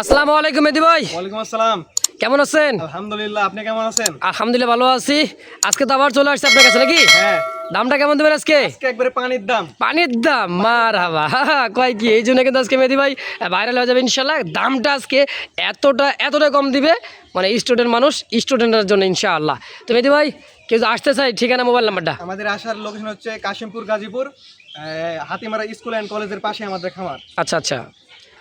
আসসালামু আলাইকুম মেদি ভাই। ওয়ালাইকুম আসসালাম। কেমন আছেন? আলহামদুলিল্লাহ আপনি কেমন আছেন? আলহামদুলিল্লাহ ভালো আছি। আজকে তো আবার চলে আসছে আপনার কাছে নাকি? হ্যাঁ। দামটা কেমন দেবেন আজকে? একবারে পানির দাম। পানির দাম মার হাবা কয় কি? এই জন্য কিন্তু আজকে মেদি ভাই ভাইরাল হয়ে যাবে ইনশাল্লাহ দামটা আজকে এতটা এতটা কম দিবে মানে স্টুডেন্ট মানুষ স্টুডেন্টের জন্য ইনশাআল্লাহ। তো মেদি ভাই কেউ আসতে চাই ঠিকানা মোবাইল নাম্বারটা আমাদের আসার লোকেশন হচ্ছে কাশিমপুর গাজীপুর হাতিমারা স্কুল অ্যান্ড কলেজের পাশে আমাদের খামার। আচ্ছা আচ্ছা।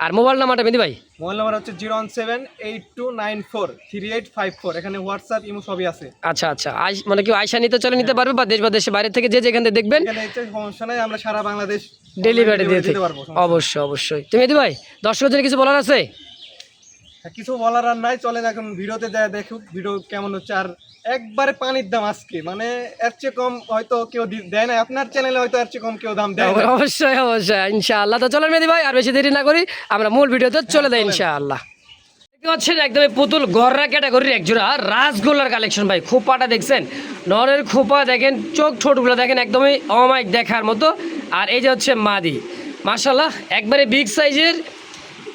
আর মোবাইল নাম্বারটা মেদি ভাই? মোবাইল নাম্বার হচ্ছে zero one seven eight two nine four three eight five four. এখানে হোয়াটসঅ্যাপ ইমো সবই আছে। আচ্ছা আচ্ছা। আই মানে কি আয়সা নিতে চলে নিতে পারবে বা দেশ বা দেশে বাইরে থেকে যে যেখান থেকে দেখবেন? সমস্যা নাই আমরা সারা বাংলাদেশ ডেলিভারি দিয়ে দিতে পারব অবশ্যই অবশ্যই। তুমি মেদি ভাই দর্শকদের কিছু বলার আছে। কিছু বলার আর নাই চলেন এখন ভিডিওতে যায় দেখুক ভিডিও কেমন হচ্ছে। আর একবারে পানির দাম আজকে মানে এর চেয়ে কম হয়তো কেউ দেয় না আপনার চ্যানেলে হয়তো এর চেয়ে কম কেউ দাম দেয় অবশ্যই অবশ্যই ইনশাআল্লাহ। তো চলেন মেদি ভাই আর বেশি দেরি না করি আমরা মূল ভিডিওতে চলে যাই ইনশাআল্লাহ। দেখতে একদমই পুতুল গররা ক্যাটাগরির একজোড়া রাসগোল্লার কালেকশন ভাই। খোপাটা দেখছেন? নরের খোপা দেখেন চোখ ঠোঁটগুলো দেখেন একদমই অমাইক দেখার মতো। আর এই যে হচ্ছে মাদি। মাশাল্লাহ একবারে বিগ সাইজের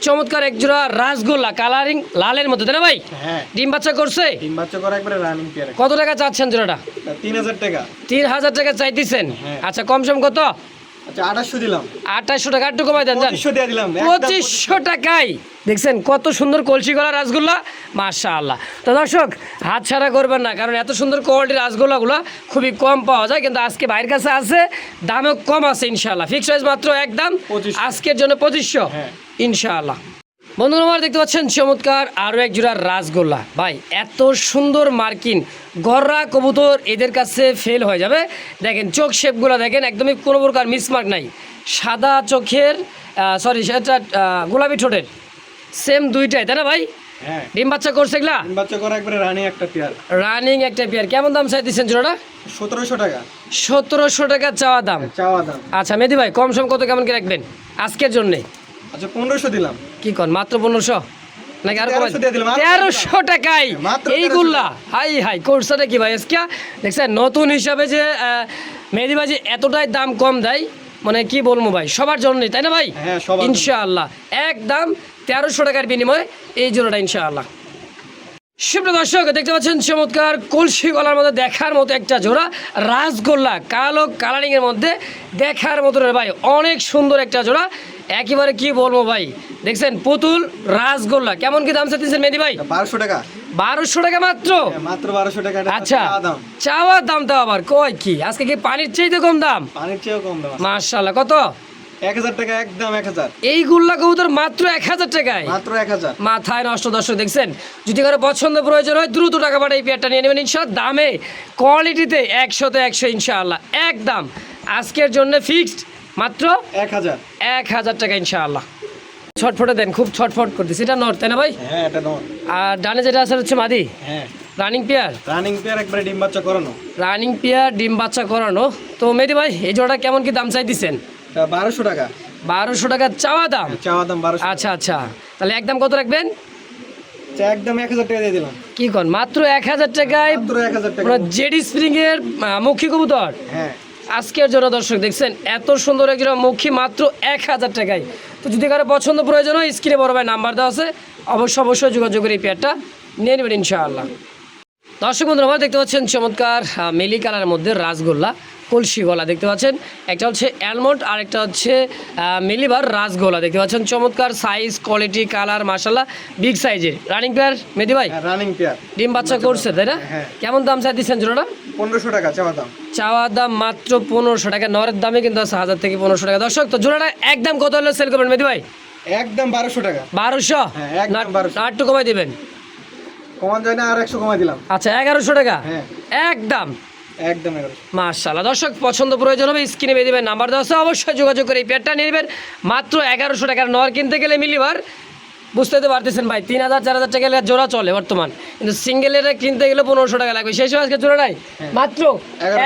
চমৎকার এক জোড়া রাসগোল্লা কালারিং লালের মতো তাই না ভাই? হ্যাঁ। ডিম বাচ্চা করছে? তিন বাচ্চা করা একবারে রানিং পেয়ার কত টাকা চাচ্ছেন জোড়াটা? তিন হাজার টাকা। তিন হাজার টাকা চাইতেছেন? হ্যাঁ। আচ্ছা কম সম কত? আচ্ছা আঠাশশো টাকা একটু কমাই দেন পঁচিশশো টাকায়। দেখছেন কত সুন্দর কলসি গলা রাসগোল্লা মাশা আল্লাহ তো দর্শক হাত ছাড়া করবেন না কারণ এত সুন্দর কোয়ালিটির রাসগোল্লাগুলো খুবই কম পাওয়া যায় কিন্তু আজকে বাইরের কাছে আছে দামও কম আছে ইনশাআল্লাহ। ফিক্স প্রাইস মাত্র একদম 2500 আজকের জন্য পঁচিশশো। হ্যাঁ। ইনশাআল্লাহ। বন্ধুরা আমার দেখতে পাচ্ছেন চমৎকার আরও এক জোড়া রাসগোল্লা। ভাই এত সুন্দর মার্কিন গররা কবুতর এদের কাছে ফেল হয়ে যাবে। দেখেন চোখ শেপগুলো দেখেন একদমই কোনো প্রকার মিসমার্ক নাই। সাদা চোখের সরি সেটা গোলাপি ঠোঁটের। সেম দুইটাই তাই না ভাই? হ্যাঁ। ডিম বাচ্চা করছে এগুলা? তিন বাচ্চা করা একবারে রানিং একটা পেয়ার রানিং একটা পেয়ার কেমন দাম চাই দিচ্ছেন জোড়াটা? সতেরোশো টাকা। সতেরোশো টাকা চাওয়া দাম। চাওয়া দাম। আচ্ছা মেদি ভাই কম সম কত কেমন কি রাখবেন? আজকের জন্যে। আচ্ছা পনেরোশো দিলাম। কি কন মাত্র পনেরোশো? নাকি আর কমাই? 1300 দিলাম, আর তেরোশো টাকায় এইগুলা হাই হাই কোর্সটা কি ভাই আজকে? দেখছেন নতুন হিসাবে যে মেহেদিবাজি এতটাই দাম কম দেয় মানে কি বলব ভাই সবার জন্যই তাই না ভাই? হ্যাঁ, সবার জন্য। ইনশাআল্লাহ। একদম তেরোশো টাকার বিনিময়ে এই জোড়াটা ইনশাআল্লাহ। সুপ্রিয় দর্শক দেখতে পাচ্ছেন চমৎকার কলসি গলার মধ্যে দেখার মতো একটা জোড়া রাসগোল্লা কালো কালারিং এর মধ্যে দেখার মতো রে ভাই অনেক সুন্দর একটা জোড়া। একেবারে কি বলব ভাই? দেখছেন পুতুল রাসগোল্লা। কেমন কি দাম চাইতেছেন মেদি ভাই? বারোশো টাকা। বারোশো টাকা মাত্র? হ্যাঁ, মাত্র বারোশো টাকা আচ্ছা চাওয়ার দাম। তো আবার কয় কি? আজকে কি পানির চাইতে কম দাম? পানির চেয়েও কম দাম। মার্শাল্লাহ কত? এক হাজার টাকা একদম এক হাজার। এই গুল্লা কবুতর মাত্র এক হাজার টাকায়? মাত্র এক হাজার। মাথায় নষ্ট দর্শক দেখছেন? যদি কারও পছন্দ প্রয়োজন হয় দ্রুত টাকা পাঠাই এই পেয়ারটা নিয়ে নেবেন ইনশাল্লাহ দামে কোয়ালিটিতে একশোতে একশো ইনশাআল্লাহ। একদম। আজকের জন্য ফিক্সড মাত্র এক হাজার। এক হাজার টাকা ইনশাআল্লাহ। ছটফটে দেন খুব ছটফট করতেছি। এটা নর তাই না ভাই? হ্যাঁ এটা আর ডানে যেটা আছে হচ্ছে মাদি? হ্যাঁ। Running pair? রানিং পেয়ার একবারে ডিম বাচ্চা করানো। রানিং পেয়ার ডিম বাচ্চা করানো। তো মেদি ভাই এই জোড়াটা কেমন কি দাম চাই দিচ্ছেন তা বারোশো টাকা। বারোশো টাকা চাওয়া দাম? চাওয়া দাম বারোশো। আচ্ছা আচ্ছা। তাহলে একদম কত রাখবেন? আচ্ছা, একদম এক হাজার টাকা দিয়ে দিলাম। কি কন? মাত্র এক হাজার টাকায় জেডি স্প্রিং এর মক্ষী কবুতর? হ্যাঁ। আজকের জন্য দর্শক দেখছেন এত সুন্দর একজন মক্ষী মাত্র এক হাজার টাকায়। তো যদি কারও পছন্দ প্রয়োজন হয় স্ক্রিনে বড় ভাই নাম্বার দেওয়া আছে অবশ্যই অবশ্যই যোগাযোগ করে এই পেয়ারটা নিয়ে নেবেন ইনশাআল্লাহ। দর্শক বন্ধুরা আমরা দেখতে পাচ্ছেন চমৎকার মেলি কালারের মধ্যে রাসগোল্লা কলসি গলা দেখতে পাচ্ছেন। একটা হচ্ছে অ্যালমন্ড আর একটা হচ্ছে মিলিবার রাসগোলা দেখতে পাচ্ছেন। চমৎকার সাইজ কোয়ালিটি কালার মাসাল্লাহ বিগ সাইজের রানিং পেয়ার মেদি ভাই? রানিং পেয়ার ডিম বাচ্চা করছে তাই না? হ্যাঁ। কেমন দাম চাই দিচ্ছেন জোড়াটা? পনেরোশো টাকা চাওয়া দাম মাত্র পনেরোশো টাকা। নরের দামে কিন্তু আছে হাজার থেকে পনেরোশো টাকা। দর্শক তো জোড়াটা একদম কত হলে সেল করবেন মেদি ভাই? একদম বারোশো টাকা। বারোশো? হ্যাঁ, একদম 1200 না একটু কমাই দেবেন। কমান যায় না আর একশো কমাই দিলাম। আচ্ছা এগারোশো টাকা? হ্যাঁ। একদম। একদম মার্শাল্লাহ দর্শক পছন্দ প্রয়োজন হবে স্ক্রিনে বেঁধে দেবেন নাম্বার দেওয়া অবশ্যই যোগাযোগ করে এই পেয়ারটা নিয়ে নেবেন। মাত্র এগারোশো টাকার নর কিনতে গেলে মিলিবার বুঝতে তো পারতেছেন ভাই তিন হাজার চার হাজার টাকা জোড়া চলে বর্তমান। কিন্তু সিঙ্গেলের কিনতে গেলে পনেরোশো টাকা লাগবে। সেই সময় আজকে জোড়া নাই? মাত্র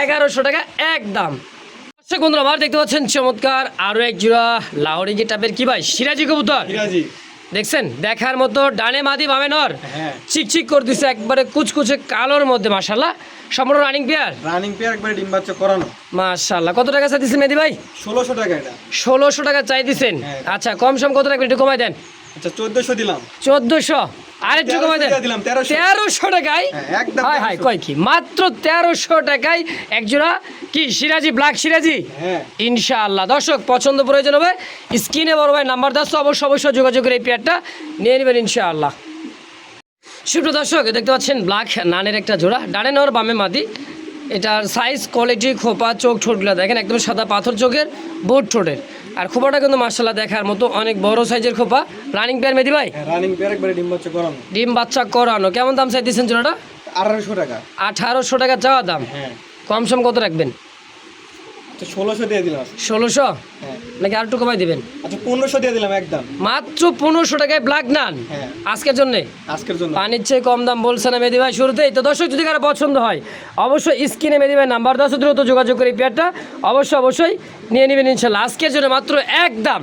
এগারোশো। টাকা একদম। বন্ধুরা আবার দেখতে পাচ্ছেন চমৎকার আরও এক জোড়া লাহোরি টাইপের কি ভাই? সিরাজি কবুতর। দেখছেন? দেখার মতো ডানে মাদি বামে নর। হ্যাঁ। চিকচিক করে দিছে একবারে কুচকুচে কালোর মধ্যে মাশাল্লাহ সম্পূর্ণ রানিং পেয়ার রানিং পেয়ার একবারে ডিম বাচ্চা করানো। মাশাল্লাহ কত টাকা চাইতেছেন মেদি ভাই? ষোলোশো টাকা এটা। ষোলোশো টাকা চাই দিছেন হ্যাঁ। আচ্ছা কম সম কত টাকা একটু কমাই দেন। আচ্ছা চোদ্দশো দিলাম। চোদ্দশো। আরেকটু কমাই দেন। দিয়ে দিলাম, 1300 টাকায়? একদম হাই হাই কয় কি? মাত্র তেরোশো টাকায় একজোড়া কি সিরাজি ব্ল্যাক সিরাজি? হ্যাঁ। ইনশাআল্লাহ। দর্শক পছন্দ প্রয়োজন হবে স্ক্রিনে বড় ভাই নাম্বার দাস অবশ্যই অবশ্যই যোগাযোগ করে এই পেয়ারটা নিয়ে নেবেন ইনশাআল্লাহ। সুপ্রিয় দর্শক দেখতে পাচ্ছেন ব্ল্যাক নানের একটা জোড়া ডানে নেওয়ার বামে মাদি। এটার সাইজ কোয়ালিটি খোপা চোখ ঠোঁটগুলো দেখেন একদম সাদা পাথর চোখের বোট ঠোঁটের। আর খোপাটা কিন্তু মার্শাল্লাহ দেখার মতো অনেক বড় সাইজের খোপা। রানিং পেয়ার মেদি ভাই? রানিং পেয়ার একবারে ডিম বাচ্চা করানো। ডিম বাচ্চা করানো। কেমন দাম চাইতেছেন জোড়াটা? আঠারোশো টাকা। আঠারোশো টাকা চাওয়া দাম। হ্যাঁ। কম সম কত রাখবেন? আচ্ছা ষোলোশো দিয়ে দিলাম। ষোলোশো? হ্যাঁ। নাকি আর একটু কমাই দিবেন? আচ্ছা পনেরোশো দিয়ে দিলাম একদম। মাত্র পনেরোশো টাকায় ব্ল্যাক নান। আজকের জন্যে? আজকের জন্য। পানির চেয়ে কম দাম বলছে না মেদি ভাই শুরুতেই। তো দর্শক যদি কারও পছন্দ হয় অবশ্যই স্ক্রিনে মেদি ভাই নাম্বার দশ দ্রুত যোগাযোগ করে পেয়ারটা অবশ্যই অবশ্যই নিয়ে নেবেন ইনশাল্লাহ। আজকের জন্য মাত্র এক দাম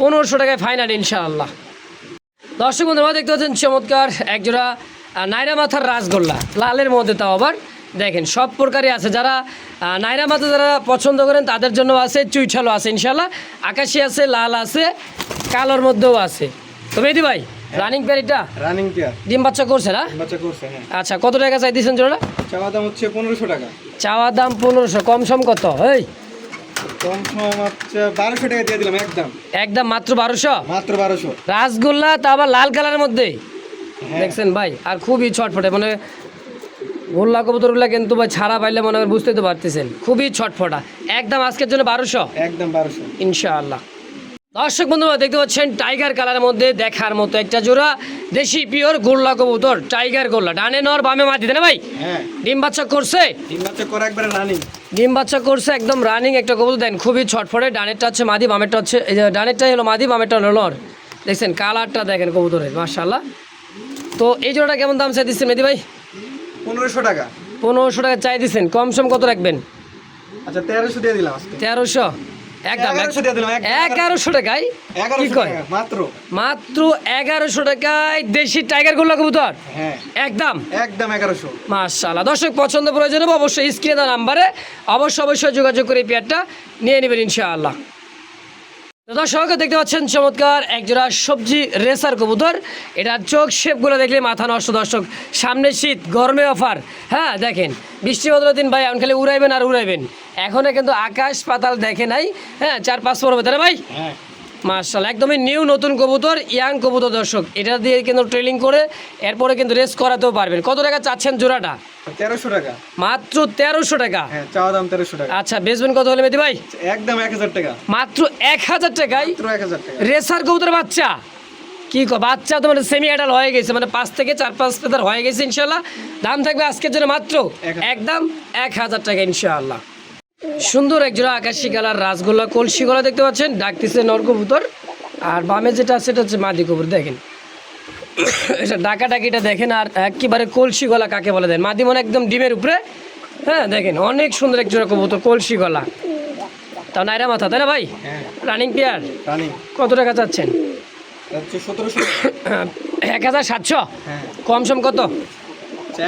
পনেরোশো টাকায় ফাইনাল ইনশাআল্লাহ। দর্শক বন্ধুরা দেখতে পাচ্ছেন চমৎকার একজোড়া নাইরা মাথার রাসগোল্লা। লালের মধ্যে তাও আবার দেখেন সব প্রকারই আছে। যারা নাইরা মাথা যারা পছন্দ করেন তাদের জন্য আছে চুইঠালো আছে ইনশাল্লাহ আকাশি আছে লাল আছে কালোর মধ্যেও আছে। তো মেদি ভাই রানিং প্যারিটা রানিং পেয়ার ডিম বাচ্চা করছে না? বাচ্চা করছে হ্যাঁ। আচ্ছা কত টাকা চাই দিয়েছেন জোড়া চাওয়া দাম হচ্ছে পনেরোশো টাকা। চাওয়া দাম পনেরোশো কম সম কত? এই। বারোশো টাকা দিয়ে দিলাম একদম। একদম মাত্র বারোশো? মাত্র বারোশো। রাসগোল্লা তা আবার লাল কালারের মধ্যে হ্যাঁ। দেখছেন ভাই আর খুবই ছটফটে মানে গোল্লা কবুতরগুলা কিন্তু ভাই ছাড়া পাইলে মনে হয় বুঝতেই তো পারতেছেন। খুবই ছটফটা। একদম আজকের জন্য বারোশো? একদম বারোশো। ইনশাআল্লাহ। দর্শক বন্ধুরা দেখতে পাচ্ছেন টাইগার কালারের মধ্যে দেখার মতো একটা জোড়া। দেশি পিওর গোল্লা কবুতর টাইগার গোল্লা। ডানে নর বামে মাটি না ভাই? হ্যাঁ। ডিম বাচ্চা করছে? ডিম বাচ্চা করা একবারে রানিং ডিম বাচ্চা করছে একদম রানিং একটা কবুতর। দেন খুবই ছটফটে। ডানেরটা হচ্ছে মাদি বামেরটা হচ্ছে এই যে ডানেরটাই হলো মাদি বামেরটা হলো নর। দেখছেন কালারটা দেখেন কবুতরের মার্শাল্লাহ তো এই জোড়াটা কেমন দাম চাই দিচ্ছেন মেদি ভাই? পনেরোশো টাকা। পনেরোশো টাকা চাই দিচ্ছেন কম সম কত রাখবেন? আচ্ছা তেরোশো দিয়ে দিলাম তেরোশো? একদম এগারোশো টাকায়? কি কয়? মাত্র। মাত্র এগারোশো টাকায় দেশি টাইগার গোল্লা কবুতর? হ্যাঁ। একদম? একদম এগারোশো। মাশাআল্লাহ। দর্শক পছন্দ প্রয়োজন হবে অবশ্যই স্ক্রিনে দেওয়া নাম্বারে অবশ্যই অবশ্যই যোগাযোগ করে পেয়ারটা নিয়ে নেবেন ইনশাআল্লাহ। দর্শক, দেখতে পাচ্ছেন চমৎকার একজোড়া সবজি রেসার কবুতর। এটার চোখ শেপগুলো দেখলে মাথা নষ্ট। দর্শক, সামনে শীত, গরমে অফার। হ্যাঁ দেখেন, বৃষ্টি বদলের দিন ভাই, এখন খালি উড়াইবেন আর উড়াইবেন। এখনও কিন্তু আকাশ পাতাল দেখে নাই। হ্যাঁ চার পাঁচ পর্ব তাহলে ভাই হ্যাঁ। মার্শাল একদমই নিউ নতুন কবুতর ইয়াং কবুতর দর্শক। এটা দিয়ে কিন্তু ট্রেনিং করে এরপরে কিন্তু রেস করাতেও পারবেন। কত টাকা চাচ্ছেন জোড়াটা? তেরোশো টাকা। মাত্র তেরোশো টাকা? হ্যাঁ চাওয়া দাম তেরোশো টাকা। আচ্ছা বেচবেন কত হলে মেদি ভাই? একদম এক হাজার টাকা। মাত্র এক হাজার টাকায় এক হাজার টাকা। রেসার কবুতর বাচ্চা। কি বাচ্চা তো মানে সেমি অ্যাডাল হয়ে গেছে মানে পাঁচ থেকে চার পাঁচ হয়ে গেছে ইনশাল্লাহ দাম থাকবে আজকের জন্য মাত্র একদম এক হাজার টাকা ইনশাআল্লাহ। সুন্দর একজোড়া আকাশি কালার রাসগোল্লা কলসি গলা দেখতে পাচ্ছেন ডাকতেছে নরকবুতর। আর বামে যেটা আছে সেটা হচ্ছে মাদি কবুর দেখেন। এটা ডাকা ডাকিটা দেখেন আর একেবারে কলসি গলা কাকে বলে দেন? মাদি মনে একদম ডিমের উপরে। হ্যাঁ দেখেন অনেক সুন্দর একজোড়া কবুতর কলসি গলা। তা নাইরা মাথা তাই না ভাই? হ্যাঁ। রানিং পেয়ার কত টাকা চাচ্ছেন? এক হাজার সাতশো? হ্যাঁ। কম সম কত?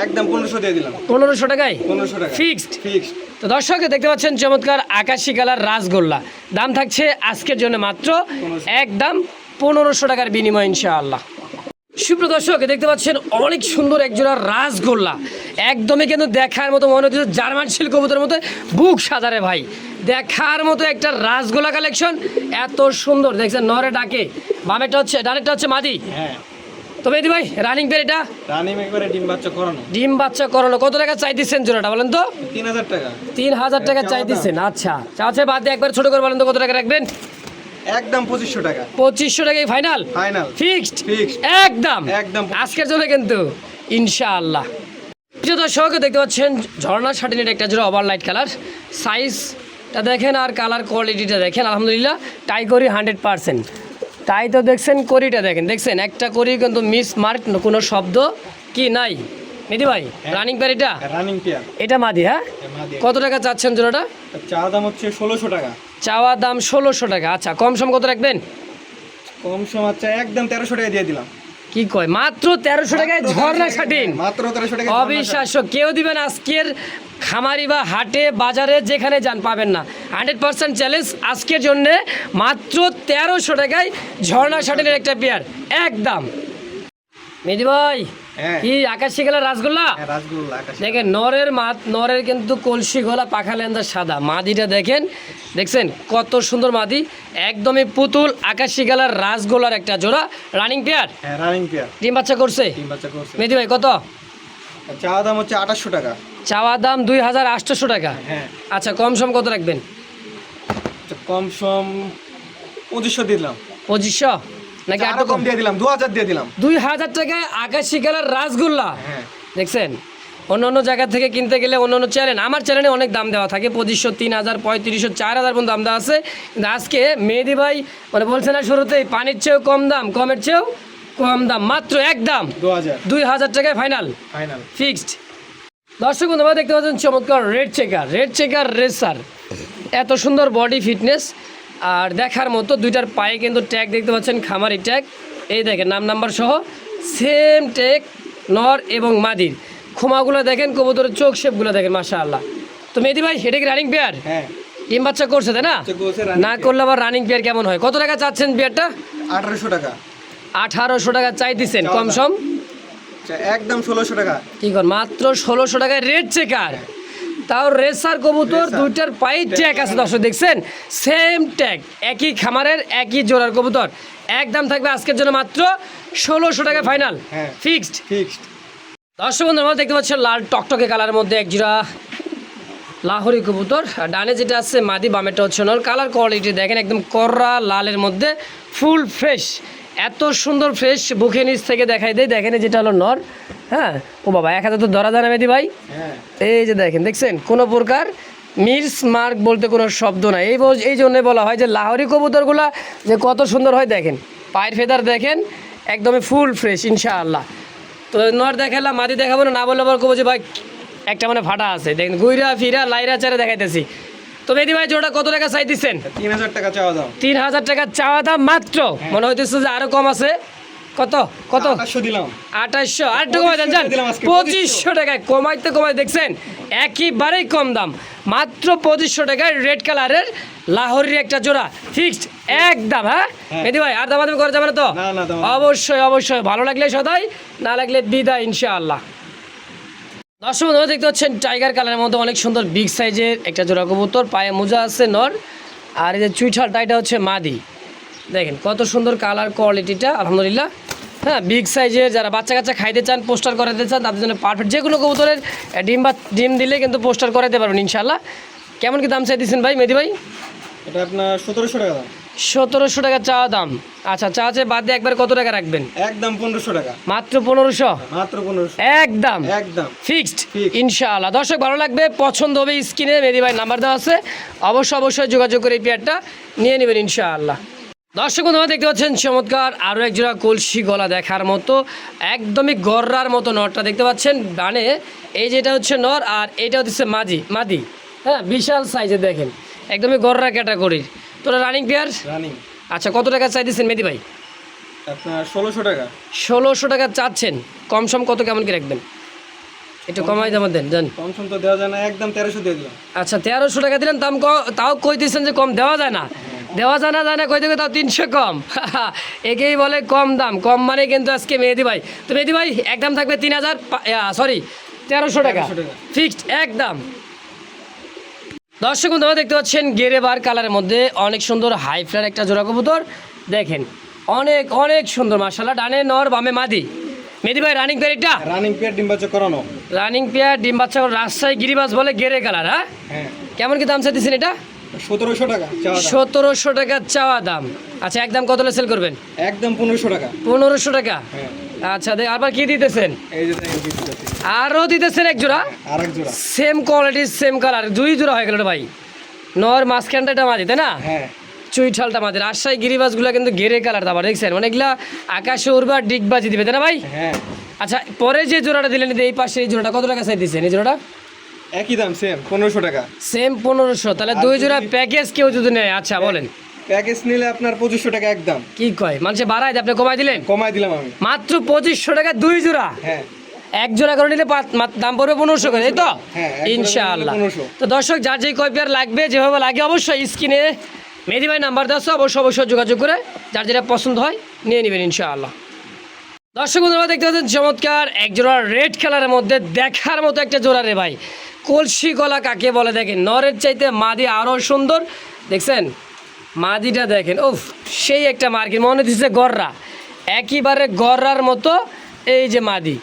একদম পনেরোশো দিয়ে দিলাম। পনেরোশো টাকায়? পনেরোশো টাকা। ফিক্সড? ফিক্সড। তো দর্শক দেখতে পাচ্ছেন চমৎকার আকাশি কালার রাসগোল্লা। দাম থাকছে আজকের জন্য মাত্র একদম পনেরোশো টাকার বিনিময় ইনশাআল্লাহ। সুপ্রিয় দর্শক দেখতে পাচ্ছেন অনেক সুন্দর একজোড়া রাসগোল্লা। একদমই কিন্তু দেখার মতো মনে হচ্ছে জার্মান শিল্প কবুতরের মতো বুক সাজারে ভাই। দেখার মতো একটা রাসগোল্লা কালেকশন এত সুন্দর। দেখছেন নরে ডাকে। বামেরটা হচ্ছে ডানেরটা হচ্ছে মাদি। হ্যাঁ। তো বেদি ভাই রানিং পেয়ার এটা? রানিং একবারে ডিম বাচ্চা করানো। ডিম বাচ্চা করানো। কত টাকা চাই দিচ্ছেন জোড়াটা বলেন তো? তিন হাজার টাকা। তিন হাজার টাকা চাই দিচ্ছেন আচ্ছা। চাচ্ছে বাদ দিয়ে একবার ছোট করে বলেন তো কত টাকা রাখবেন? একদম পঁচিশশো টাকা। পঁচিশশো টাকাই ফাইনাল ফাইনাল ফিক্সড Fixed. একদম। একদম। আজকের জন্য কিন্তু ইনশাআল্লাহ। প্রিয় দর্শক দেখতে পাচ্ছেন ঝর্ণা শাটিনের একটা জোড়া ওভার লাইট কালার সাইজটা দেখেন আর কালার কোয়ালিটিটা দেখেন আলহামদুলিল্লাহ। টাই করি হান্ড্রেড পারসেন্ট তাই তো দেখছেন করিটা দেখেন। দেখছেন একটা করি কিন্তু মিস মার্ক কোনো শব্দ কি নাই? নিদি ভাই রানিং পেয়ার এটা? রানিং পেয়ার এটা মাদি হ্যাঁ? কত টাকা চাচ্ছেন জোড়াটা? চাওয়া দাম হচ্ছে ষোলোশো টাকা। চাওয়া দাম ষোলোশো টাকা। আচ্ছা কম সম কত রাখবেন? কম সম আচ্ছা একদম তেরোশো টাকা দিয়ে দিলাম। কি কয়? মাত্র তেরোশো টাকায় ঝর্ণা শাটিন মাত্র তেরোশো টাকা অবিশ্বাস্য। কেউ দিবেন আজকের খামারি বা হাটে বাজারে যেখানে যান পাবেন না। হান্ড্রেড পার্সেন্ট চ্যালেঞ্জ আজকের জন্যে মাত্র তেরোশো টাকায় ঝর্ণা শাটিনের একটা পেয়ার একদম। মেদি ভাই কি আকাশি গেলা রাসগোল্লা? হ্যাঁ, দেখেন নরের মাত নরের কিন্তু কলসি গলা পাখা লেন্দা সাদা। মাদিটা দেখেন দেখছেন কত সুন্দর মাদি। একদমই পুতুল আকাশি গেলার রাসগোলার একটা জোড়া। রানিং পেয়ার হ্যাঁ রানিং পেয়ার ডিম বাচ্চা করছে? মেদি ভাই কত? চাওয়া দাম হচ্ছে আঠাশশো টাকা। চাওয়া দাম দুই হাজার আটশোশো টাকা। হ্যাঁ। আচ্ছা কম সম কত রাখবেন? কম সম পঁচিশশো দিলাম। পঁচিশশো? নাকি আরও আরও কম দিয়ে দিলাম দু হাজার দিয়ে দিলাম। দুই হাজার টাকায় আকাশি কালার রাসগোল্লা। হ্যাঁ। দেখছেন? অন্য অন্য জায়গা থেকে কিনতে গেলে অন্য অন্য চ্যানেল আমার চ্যানেলে অনেক দাম দেওয়া থাকে পঁচিশশো তিন হাজার পঁয়ত্রিশশো চার হাজার পর্যন্ত দাম দেওয়া আছে। কিন্তু আজকে মেহেদি ভাই মানে বলছে না শুরুতেই পানির চেয়েও কম দাম কমের চেয়েও কম দাম মাত্র এক দাম। দুই হাজার টাকায় ফাইনাল ফাইনাল ফিক্সড দর্শক বন্ধু দেখতে পাচ্ছেন চমৎকার red checker red checker racer এত সুন্দর বডি ফিটনেস আর দেখার মতো দুইটার পায়ে কিন্তু ট্যাগ দেখতে পাচ্ছেন খামারি ট্যাগ এই দেখেন নাম নাম্বার সহ সেম ট্যাগ নর এবং মাদির। খোমাগুলো দেখেন কবুতরের চোখ শেপগুলো দেখেন মাশা আল্লাহ তো মেহেদি ভাই এটা কি রানিং পেয়ার হ্যাঁ। ডিম বাচ্চা করছে তাই না? না করলে আবার রানিং পেয়ার কেমন হয়? কত টাকা চাচ্ছেন পেয়ারটা আঠারোশো টাকা। আঠারোশো টাকা চাই দিচ্ছেন চাওয়া কম সম? একদম ষোলোশো টাকা। কি কর মাত্র ষোলোশো টাকায় রেড চেকার তাও রেসার কবুতর দুইটার পাই ট্যাগ আছে দর্শক দেখছেন? সেম ট্যাগ একই খামারের একই জোড়ার কবুতর। একদম থাকবে আজকের জন্য মাত্র ষোলোশো টাকা ফাইনাল। হ্যাঁ। ফিক্সড। ফিক্সড। দর্শক বন্ধু আমরা দেখতে পাচ্ছেন লাল টকটকে কালারের মধ্যে এক জোড়া লাহোরি কবুতর। আর ডানে যেটা আছে মাদি বামেটা হচ্ছে নর কালার কোয়ালিটি দেখেন একদম কররা লালের মধ্যে ফুল ফ্রেশ। এত সুন্দর ফ্রেশ বুকে নিচ থেকে দেখাই দেয় দেখেন যেটা হলো নর। হ্যাঁ? ও বাবা এক হাজার তো ধরা যায় না মেদি ভাই। হ্যাঁ। এই যে দেখেন দেখছেন? কোনো প্রকার মির্স মার্ক বলতে কোনো শব্দ নাই। এই এই জন্যই বলা হয় যে লাহরি কবুতরগুলা যে কত সুন্দর হয় দেখেন। পায়ের ফেদার দেখেন একদমই ফুল ফ্রেশ ইনশাআল্লাহ। তো নর দেখালাম মাদি দেখাবো না না বললে আবার কবো যে ভাই একটা মানে ফাটা আছে। দেখেন গুইরা ফিরা লাইরা চারে দেখাইতেছি। তো বেদি ভাই জোড়া কত টাকা চাই দিচ্ছেন তিন হাজার টাকা চাওয়া দাম তিন হাজার টাকা চাওয়া দাম মাত্র। মনে হইতেছে যে আরও কম আছে। কত? কত? আঠাশশো দিলাম। আঠাশশো। আর একটু কমাই দেন পঁচিশশো টাকায় কমাইতে কমাই দেখছেন একেবারেই কম দাম। মাত্র পঁচিশশো টাকায় রেড কালারের লাহোরের একটা জোড়া। ফিক্সড একদম হ্যাঁ? হ্যাঁ। মেদি ভাই আর দামাদামি করা যাবে না তো। অবশ্যই অবশ্যই। ভালো লাগলে সদাই না লাগলে বিদায় ইনশাআল্লাহ। দর্শক বন্ধুরা দেখতে পাচ্ছেন টাইগার কালারের মধ্যে অনেক সুন্দর বিগ সাইজের একটা জোড়া কবুতর। পায়ে মোজা আছে নর। আর এই যে চুইঠালটা এটা হচ্ছে মাদি। দেখেন কত সুন্দর কালার কোয়ালিটিটা আলহামদুলিল্লাহ। হ্যাঁ বিগ সাইজের যারা বাচ্চা কাচ্চা খাইতে চান পোস্টার করাতে চান তাদের জন্য পারফেক্ট যে কোনো কবুতরের ডিম বা ডিম দিলে কিন্তু পোস্টার করাতে পারবেন ইনশাল্লাহ কেমন কি দাম চাই দিচ্ছেন ভাই মেদি ভাই? এটা আপনার সতেরোশো টাকা দাম। সতেরোশো টাকা চা দাম। আচ্ছা চা চেয়ে বাদ দিয়ে একবার কত টাকা রাখবেন? একদম পনেরোশো টাকা। মাত্র পনেরোশো? মাত্র পনেরোশো। একদম। একদম। ফিক্সড. ইনশাআল্লাহ। দর্শক ভালো লাগবে পছন্দ হবে স্ক্রিনে মেদি ভাই নাম্বার দেওয়া আছে। অবশ্যই অবশ্যই যোগাযোগ করে এই পেয়ারটা নিয়ে নেবেন ইনশাআল্লাহ। দর্শক বন্ধুরা দেখতে পাচ্ছেন চমৎকার আরও এক জোড়া কলসি গলা দেখার মতো একদমই গররার মতো নরটা দেখতে পাচ্ছেন। ডানে এই যেটা হচ্ছে নর আর এটা হচ্ছে মাদি মাদি। হ্যাঁ বিশাল সাইজে দেখেন একদমই গররা ক্যাটাগরির। তোরা রানিং পেয়ার রানিং আচ্ছা কত টাকা চাই দিচ্ছেন মেদি ভাই? আপনার ষোলোশো টাকা। ষোলোশো টাকা চাচ্ছেন কম সম কত কেমন কি রাখবেন? একটু কমাই দাম দেন জান কম সম তো দেওয়া যায় না একদম তেরোশো দিয়ে দিলাম। আচ্ছা তেরোশো টাকা দিলেন দাম তাও কই দিচ্ছেন যে কম দেওয়া যায় না। দেওয়া জানা না যায় না কই দেবে তাও তিনশো কম। একেই বলে কম দাম। কম মানে কিন্তু আজকে মেহেদি ভাই। তো মেহেদি ভাই একদম থাকবে তিন হাজার সরি তেরোশো টাকা। 1300 টাকা। ফিক্সড একদম দর্শক বন্ধু দেখতে পাচ্ছেন গেরে বার কালারের মধ্যে অনেক সুন্দর হাই ফ্লার একটা জোড়া কবুতর। দেখেন অনেক অনেক সুন্দর মাসাল্লাহ ডানে নর বামে মাদি। মেহেদি ভাই রানিং পেয়ার এটা? রানিং পেয়ার ডিম্বাচক করানো। রানিং পেয়ার ডিম বাচ্চা রাজশাহী গিরিবাস বলে গেরে কালার হ্যাঁ? হ্যাঁ। কেমন কি দাম চাইতেছেন এটা? সতেরোশো টাকা চাওয়া দাম। সতেরোশো টাকা চাওয়া দাম। আচ্ছা একদম কত সেল করবেন? একদম পনেরোশো টাকা। পনেরোশো টাকা? হ্যাঁ। আচ্ছা আবার কি দিতেছেন। আরও দিতেছেন এক জোড়া? সেম কোয়ালিটির সেম কালার দুই জোড়া হয়ে গেল ভাই। নর মাঝখানটা এটা মাঝি তাই না? হ্যাঁ। চুইঠালটা মাঝি। রাজশাহী গিরিবাসগুলো কিন্তু গেরে কালার দাবার দেখছেন? মানে এগুলা আকাশে উড়বে আর ডিগবাজি দিবে তাই না ভাই? হ্যাঁ। আচ্ছা পরে যে জোড়াটা দিলেন এই পাশে এই জোড়াটা কত টাকা চাই দিচ্ছেন? এই জোড়াটা? একই দাম সেম পনেরোশো টাকা। সেম পনেরোশো তাহলে দুই জোড়া প্যাকেজ কেউ যদি নেয় আচ্ছা বলেন। প্যাকেজ নিলে আপনার পঁচিশশো টাকা একদম। কি কয়? মানুষে বাড়ায় আপনি কমাই দিলেন? কমাই দিলাম আমি। মাত্র পঁচিশশো টাকা দুই জোড়া? হ্যাঁ। এক জোড়া করে নিলে দাম পড়বে পনেরোশো করে এই তো? হ্যাঁ, ইনশাআল্লাহ। 1500 তো দর্শক যার যেই কয় পেয়ার লাগবে যেভাবে লাগে অবশ্যই স্ক্রিনে মেহেদি ভাই নাম্বার দেওয়া আছে, অবশ্যই অবশ্যই যোগাযোগ করে যার যেটা পছন্দ হয় নিয়ে নেবেন ইনশাআল্লাহ। দর্শক বন্ধুরা দেখতে পাচ্ছেন চমৎকার এক জোড়া রেড কালারের মধ্যে দেখার মতো একটা জোড়া রে ভাই। কলসি গলা কাকে বলে দেখেন? নরের চাইতে মাদি আরও সুন্দর। দেখছেন? মাদিটা দেখেন। উফ সেই একটা মার্কেট মনে দিচ্ছে গররা। একইবারে গররার মতো এই যে মাদি।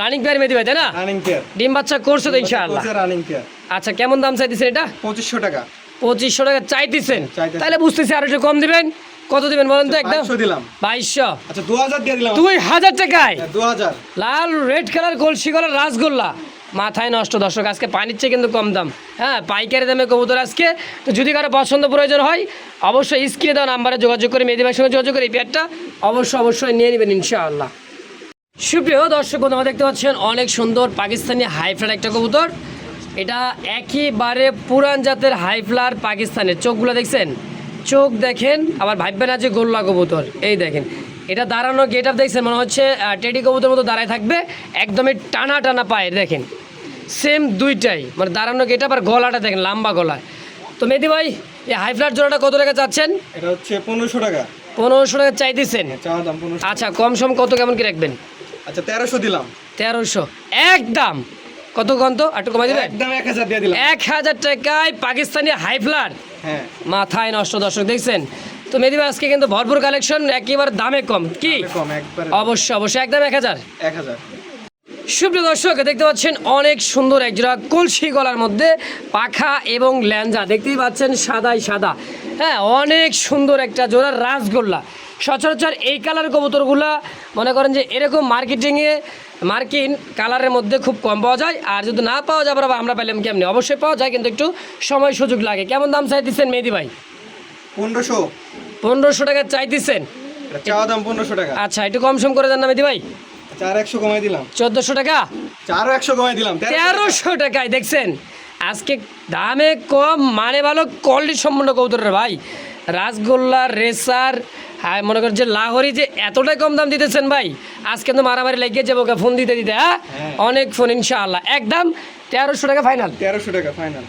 রানিং পেয়ার মেদি ভাই তাই না? রানিং পেয়ার ডিম বাচ্চা করছে তো ইনশাআল্লাহ। রানিং পেয়ার আচ্ছা কেমন দাম চাইতেছেন এটা? পঁচিশশো টাকা। পঁচিশশো টাকা চাইতেছেন? তাহলে বুঝতেছি আর একটু কম দিবেন। কত দিবেন বলেন তো একদম? বাইশশো দিলাম। বাইশশো। আচ্ছা দু হাজার দিয়ে দিলাম। দুই হাজার টাকায়? দু হাজার। লাল রেড কালার কলসি কালার রাসগোল্লা। মাথায় নষ্ট। দর্শক, আজকে পানির চেয়ে কিন্তু কম দাম। হ্যাঁ পাইকারি দামে কবুতর আজকে। তো যদি কারও পছন্দ প্রয়োজন হয়, অবশ্যই স্ক্রিনে দেওয়া নাম্বারে যোগাযোগ করে মেয়েদের সঙ্গে যোগাযোগ করে এই পেয়ারটা অবশ্যই অবশ্যই নিয়ে নেবেন, ইনশাআল্লাহ। সুপ্রিয় দর্শক বন্ধুরা দেখতে পাচ্ছেন অনেক সুন্দর পাকিস্তানি হাইফ্লার একটা কবুতর। এটা একেবারে পুরান জাতের হাইফ্লার পাকিস্তানের। চোখগুলো দেখছেন? চোখ দেখেন, আবার ভাববেন আছে গোল্লা কবুতর। এই দেখেন, এটা দাঁড়ানো গেট আপ দেখছেন? মনে হচ্ছে টেডি কবুতর মতো দাঁড়ায় থাকবে, একদমই টানা টানা পায়ে দেখেন সেম দুইটাই। মানে দাঁড়ানো গেট আবার গলাটা দেখেন লম্বা গলায় তো মেদি ভাই এই হাইফ্লার জোড়াটা কত টাকা চাচ্ছেন? এটা হচ্ছে পনেরোশো টাকা। পনেরোশো টাকা চাওয়া দাম পনেরোশো আচ্ছা কম সম কত কেমন কি রাখবেন? আচ্ছা তেরোশো দিলাম। তেরোশো। একদম। কত কত একটু কমাই দেবেন? একদম এক হাজার দিয়ে দিলাম। এক হাজার টাকায় পাকিস্তানি হাই হাইফ্লার হ্যাঁ। মাথায় নষ্ট দর্শক দেখছেন? তো মেদিবা আজকে কিন্তু ভরপুর কালেকশন একেবারে দামে কম। কি? কম একবারে অবশ্যই অবশ্যই একদম এক হাজার। এক হাজার। সুপ্রিয় দর্শক দেখতে পাচ্ছেন অনেক সুন্দর একজোড়া কলসি গলার মধ্যে পাখা এবং ল্যাঞ্জা। দেখতেই পাচ্ছেন সাদাই সাদা। হ্যাঁ অনেক সুন্দর একটা জোড়া রাসগোল্লা। সচরাচর এই কালার কবুতরগুলা মনে করেন যে এরকম মার্কেটিংয়ে মার্কিন কালারের মধ্যে খুব কম পাওয়া যায়। আর যদি না পাওয়া যায় আবার আমরা পেলাম কেমনি? অবশ্যই পাওয়া যায় কিন্তু একটু সময় সুযোগ লাগে। কেমন দাম চাইতেছেন মেহেদি ভাই? পনেরোশো। পনেরোশো টাকা চাওয়া দাম পনেরোশো টাকা। আচ্ছা একটু কম সম করে দেন না মেহেদি ভাই? চার একশো কমাই দিলাম। চোদ্দোশো টাকা? চারও একশো কমাই দিলাম তেরোশো টাকায় দেখছেন? আজকে দামে কম মানে ভালো কোয়ালিটি ভাই। রাসগোল্লা রেসার হ্যাঁ মনে করেন যে লাহোরি যে এতটাই কম দাম দিতেছেন ভাই আজকে তো মারামারি লেগে যাব ফোন দিতে দিতে হ্যাঁ? হ্যাঁ। অনেক ফোন ইনশাআল্লাহ। একদম তেরোশো টাকা ফাইনাল তেরোশো টাকা ফাইনাল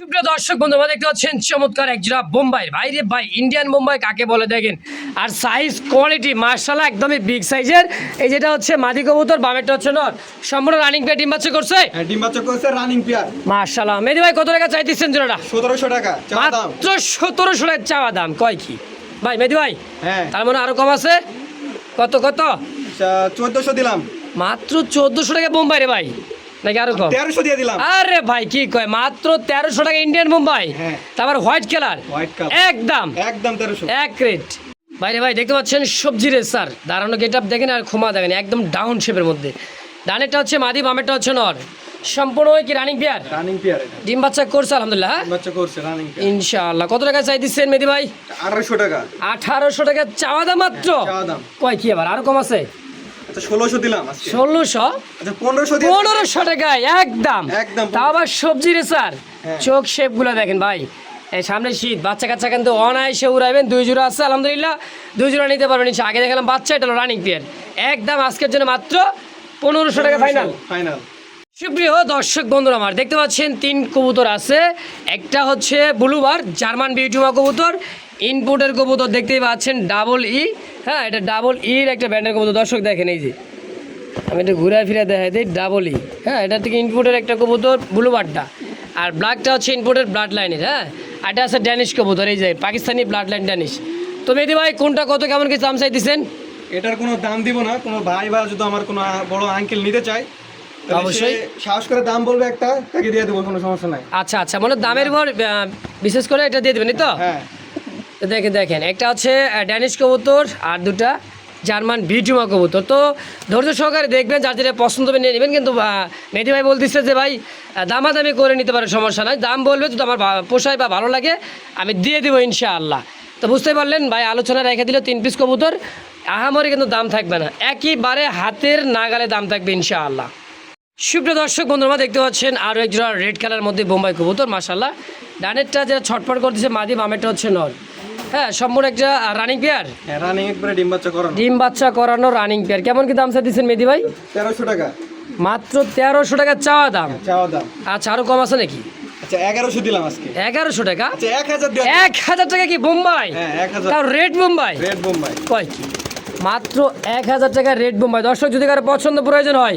সুপ্রিয় দর্শক বন্ধু আমরা দেখতে পাচ্ছেন চমৎকার একজোড়া বোম্বাইয়ের ভাই রে ভাই ইন্ডিয়ান বোম্বাই কাকে বলে দেখেন? আর সাইজ কোয়ালিটি মার্শাল্লাহ একদমই বিগ সাইজের এই যেটা হচ্ছে মাদি কবুতর বামেরটা হচ্ছে নর। সম্পূর্ণ রানিং পেয়ে ডিম বাচ্চা করছে? হ্যাঁ ডিম বাচ্চা করছে রানিং পেয়ার মার্শাল্লাহ মেদি ভাই কত টাকা চাইতেছেন জোড়াটা? সতেরোশো টাকা মাত্র সতেরোশো টাকা চাওয়া দাম কয় কি? ভাই মেদি ভাই হ্যাঁ। তার মানে আরও কম আছে? কত কত? চোদ্দশো দিলাম। মাত্র চোদ্দশো টাকা বোম্বাই রে ভাই। নাকি আরও কম? তেরোশো দিয়ে দিলাম। আরে ভাই কি কয়? মাত্র তেরোশো টাকা ইন্ডিয়ান মুম্বাই হ্যাঁ। তারপর হোয়াইট কালার হোয়াইট কালার একদম। একদম তেরোশো। এক রেট। বাইরে ভাই দেখতে পাচ্ছেন সবজি রে স্যার। দাঁড়ানো গেট আপ দেখেন আর ক্ষমা দেখেন একদম ডাউন শেপের মধ্যে। ডানেরটা হচ্ছে মাদি বামেরটা হচ্ছে নর। সম্পূর্ণ কি রানিং পেয়ার রানিং পেয়ার ডিম বাচ্চা করছে আলহামদুলিল্লাহ হ্যাঁ? বাচ্চা করছে রানিং পেয়ার ইনশাআল্লাহ। কত টাকা চাই দিচ্ছেন মেদি ভাই? আড়াইশো টাকা। আঠারোশো টাকা চাওয়া দাম মাত্র? চাওয়া দাম। কয় কি আবার? আরও কম আছে? ষোলোশো দিলাম আজকে। ষোলোশো? আচ্ছা পনেরোশো পনেরোশো টাকায় একদম। একদম। তা আবার সবজি রে স্যার। হ্যাঁ। চোখ শেপগুলো দেখেন ভাই। এই সামনে শীত বাচ্চা কাচ্চা কিন্তু অনায়াসে উড়াইবেন দুই জোড়া আছে আলহামদুলিল্লাহ। দুই জোড়া নিতে পারবেন আগে দেখলাম বাচ্চা এটা রানিং পেয়ার একদম আজকের জন্য মাত্র পনেরোশো টাকা ফাইনাল ফাইনাল সুপ্রিয় দর্শক বন্ধুরা আমার দেখতে পাচ্ছেন তিন কবুতর আছে। একটা হচ্ছে ব্লুবার জার্মান বিউটিমা কবুতর। ইনপুটের কবুতর দেখতেই পাচ্ছেন ডাবল ই হ্যাঁ এটা ডাবল ইর একটা ব্যান্ডের কবুতর। দর্শক দেখেন এই যে আমি একটু ঘুরে ফিরে দেখাই দিই ডাবল ই হ্যাঁ এটা থেকে ইনপুটের একটা কবুতর ব্লুবারটা আর ব্ল্যাকটা হচ্ছে ইনপুটের ব্লাড লাইনের হ্যাঁ এটা আছে ড্যানিশ কবুতর এই যে পাকিস্তানি ব্লাড লাইন ড্যানিশ তো মেদি ভাই কোনটা কত কেমন কি দাম চাইতেছেন? এটার কোনো দাম দিব না কোনো ভাই বা যদি আমার কোনো বড় আঙ্কেল নিতে চায় অবশ্যই। সাহস করে দাম বলবে একটা তাকে দিয়ে দেবো কোনো সমস্যা নাই। আচ্ছা আচ্ছা মানে দামের উপর বিশেষ করে এটা দিয়ে দেবেন তো? হ্যাঁ। তো দেখেন দেখেন, একটা হচ্ছে ড্যানিশ কবুতর আর দুটা জার্মান বিটুমা কবুতর। তো ধৈর্য সহকারে দেখবেন, যার যেটা পছন্দ হবে নিয়ে নেবেন। কিন্তু মেহেদি ভাই বলতেছে যে, ভাই দামাদামি করে নিতে পারে, সমস্যা নয় দাম বলবে, যদি আমার পোষায় বা ভালো লাগে, আমি দিয়ে দেবো ইনশাআল্লাহ। তো বুঝতে পারলেন, ভাই আলোচনা রেখে দিল তিন পিস কবুতর। আহামরে কিন্তু দাম থাকবে না। একইবারে হাতের নাগালে দাম থাকবে ইনশাআল্লাহ। সুপ্রিয় দর্শক, বন্ধুরা, দেখতে পাচ্ছেন, আরও এক জোড়া রেড কালার মধ্যে বোম্বাই কবুতর মাসাল্লাহ ডানেরটা যেটা ছটফট করতেছে, মাদি বামেরটা হচ্ছে নর হ্যাঁ সম্পূর্ণ একটা রানিং পেয়ার হ্যাঁ রানিং একবারে ডিম বাচ্চা করানো। ডিম বাচ্চা করানো রানিং পেয়ার কেমন কি দাম চাইতেছেন মেদি ভাই? তেরোশো টাকা। মাত্র তেরোশো টাকা চাওয়া দাম। চাওয়া দাম। আচ্ছা আরও কম আছে নাকি? আচ্ছা এগারোশো দিলাম আজকে। এগারোশো টাকা? আচ্ছা এক হাজার টাকা কি বোম্বাই? হ্যাঁ তাও রেড বোম্বাই? রেড বোম্বাই। কয় কি? মাত্র এক হাজার টাকা রেড বোম্বাই। দর্শক যদি কারও পছন্দ প্রয়োজন হয়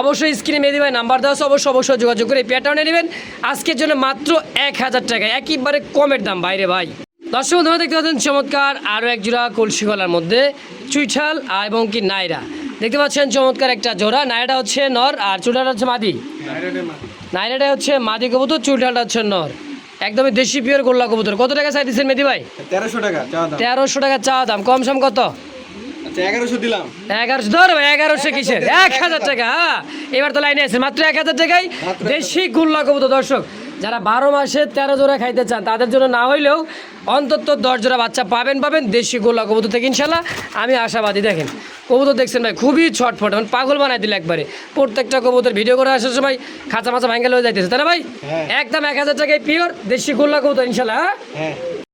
অবশ্যই স্ক্রিনে মেয়ে ভাই নাম্বার দেওয়া আছে অবশ্যই অবশ্যই যোগাযোগ করে পেয়ারটাও নিয়ে নেবেন। আজকের জন্য মাত্র এক হাজার টাকা। একেবারে কমের দাম বাইরে ভাই। দর্শক বন্ধুরা দেখতে পাচ্ছেন চমৎকার আরও এক জোড়া কলসি গলার মধ্যে চুইঠাল আর এবং কি নাইরা। দেখতে পাচ্ছেন চমৎকার একটা জোড়া নাইরাটা হচ্ছে নর আর চুইঠালটা হচ্ছে মাদি। নাইরাটা হচ্ছে মাদি কবুতর চুইঠালটা হচ্ছে নর। একদমই দেশি পিওর গোল্লা কবুতর। কত টাকা চাই দিচ্ছেন মেদি ভাই? তেরোশো টাকা তেরোশো টাকা চা দাম। কম সম কত? আচ্ছা এগারোশো দিলাম। এগারোশো। ধর এগারোশো কিসের? এক হাজার টাকা হ্যাঁ। এবার তো লাইনে আছে মাত্র এক হাজার টাকায় দেশি গুল্লা কবুতর দর্শক। যারা বারো মাসে তেরো জোড়া খাইতে চান তাদের জন্য না হইলেও অন্তত দশ জোড়া বাচ্চা পাবেন পাবেন দেশি গোলা কবুতর থেকে। ইনশাল্লাহ আমি আশাবাদী দেখেন কবুতর দেখছেন ভাই খুবই ছটফট মানে পাগল বানাই দিল একবারে। প্রত্যেকটা কবুতর ভিডিও করে আসার সময় খাঁচা মাছা ভাঙ্গা হয়ে যাইতেছে তাই না ভাই? হ্যাঁ। একদম এক হাজার টাকায় পিওর দেশি গোল্লা কবুতর ইনশাল্লাহ হ্যাঁ? হ্যাঁ।